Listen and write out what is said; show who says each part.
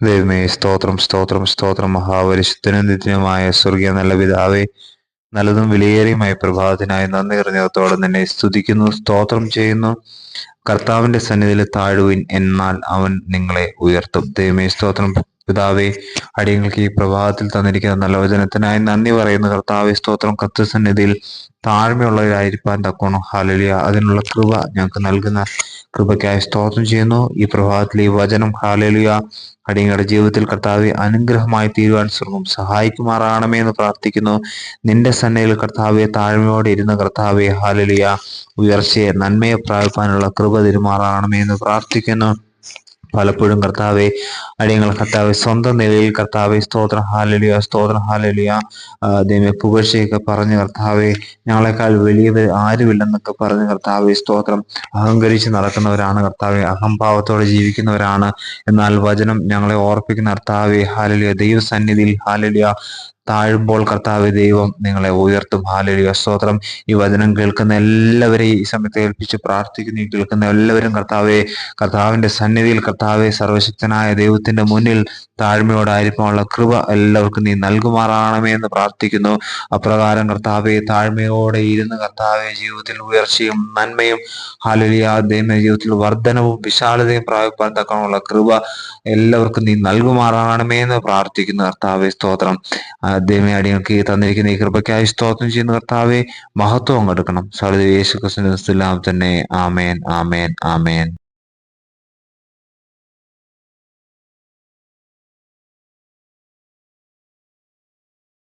Speaker 1: ദൈവമേ സ്തോത്രം സ്തോത്രം സ്തോത്രം. മഹാപരിശുദ്ധനും നിത്യനുമായ സ്വർഗീയ നല്ല പിതാവേ നല്ലതും വിലയേറിയുമായ പ്രഭാതത്തിനായി നന്ദി നിറഞ്ഞതോടെ നിന്നെ സ്തുതിക്കുന്നു സ്തോത്രം ചെയ്യുന്നു. കർത്താവിന്റെ സന്നിധിയിൽ താഴുവിൻ എന്നാൽ അവൻ നിങ്ങളെ ഉയർത്തും. ദൈവമേ സ്തോത്രം പിതാവേ അടിയങ്ങൾക്ക് ഈ പ്രഭാതത്തിൽ തന്നിരിക്കുന്ന നല്ല വചനത്തിനായി നന്ദി പറയുന്നു. കർത്താവെ സ്തോത്രം. കർത്തസന്നിധിയിൽ താഴ്മയുള്ളവരായിരിക്കാൻ തക്കോണം ഹാലലിയ അതിനുള്ള കൃപ ഞങ്ങൾക്ക് നൽകുന്ന കൃപയ്ക്കായി സ്തോത്രം ചെയ്യുന്നു. ഈ പ്രഭാതത്തിൽ ഈ വചനം ഹാലലിയ അടിയങ്ങളുടെ ജീവിതത്തിൽ കർത്താവെ അനുഗ്രഹമായി തീരുവാൻ സ്വർഗം സഹായിക്കുമാറാണമേ എന്ന് പ്രാർത്ഥിക്കുന്നു. നിന്റെ സന്നയിൽ കർത്താവെ താഴ്മയോടെ ഇരുന്ന കർത്താവെ ഹാലലിയ ഉയർച്ചയെ നന്മയെ പ്രാപിക്കാനുള്ള കൃപ തിരുമാറാണമേ എന്ന് പ്രാർത്ഥിക്കുന്നു. പലപ്പോഴും കർത്താവെ അടിയങ്ങൾ കർത്താവെ സ്വന്തം നിലയിൽ കർത്താവെ സ്തോത്ര ഹാലലിയ സ്തോത്ര ഹാലലിയ. ദൈവ പുകഴ്ചയൊക്കെ പറഞ്ഞ് കർത്താവെ ഞങ്ങളെക്കാൾ വലിയവർ ആരുമില്ലെന്നൊക്കെ പറഞ്ഞ് കർത്താവെ സ്തോത്രം. അഹങ്കരിച്ച് നടക്കുന്നവരാണ് കർത്താവെ അഹംഭാവത്തോടെ ജീവിക്കുന്നവരാണ്. എന്നാൽ വചനം ഞങ്ങളെ ഓർപ്പിക്കുന്ന കർത്താവെ ഹാലലിയ ദൈവസന്നിധിയിൽ ഹാലലിയ. താഴുമ്പോൾ കർത്താവ് ദൈവം നിങ്ങളെ ഉയർത്തും. ഹാലലിയ. സ്തോത്രം. ഈ വചനം കേൾക്കുന്ന എല്ലാവരെയും ഈ സമയത്ത് ഏൽപ്പിച്ച് പ്രാർത്ഥിക്കുന്നു. ഈ കേൾക്കുന്ന എല്ലാവരും കർത്താവെ കർത്താവിന്റെ സന്നിധിയിൽ കർത്താവെ സർവശക്തനായ ദൈവത്തിന്റെ മുന്നിൽ താഴ്മയോടായിരിക്കാനുള്ള കൃപ എല്ലാവർക്കും നീ നൽകുമാറാണമേ എന്ന് പ്രാർത്ഥിക്കുന്നു. അപ്രകാരം കർത്താവെ താഴ്മയോടെ ഇരുന്ന് കർത്താവെ ജീവിതത്തിൽ ഉയർച്ചയും നന്മയും ഹാലലിയ ദൈവ ജീവിതത്തിൽ വർധനവും വിശാലതയും പ്രാപിപ്പാൻ തക്കാനുള്ള കൃപ എല്ലാവർക്കും നീ നൽകുമാറാണമേ എന്ന് പ്രാർത്ഥിക്കുന്നു. കർത്താവെ സ്തോത്രം. ദൈവമേ അടിയങ്ങൾക്ക് തന്നിരിക്കുന്ന ഈ കൃപയ്ക്കായി സ്തോത്രം ചെയ്യുന്ന കർത്താവെ മഹത്വം കൊടുക്കണം സകല യേശു ക്രിസ്തു തന്നെ. ആമേൻ ആമേൻ ആമേൻ.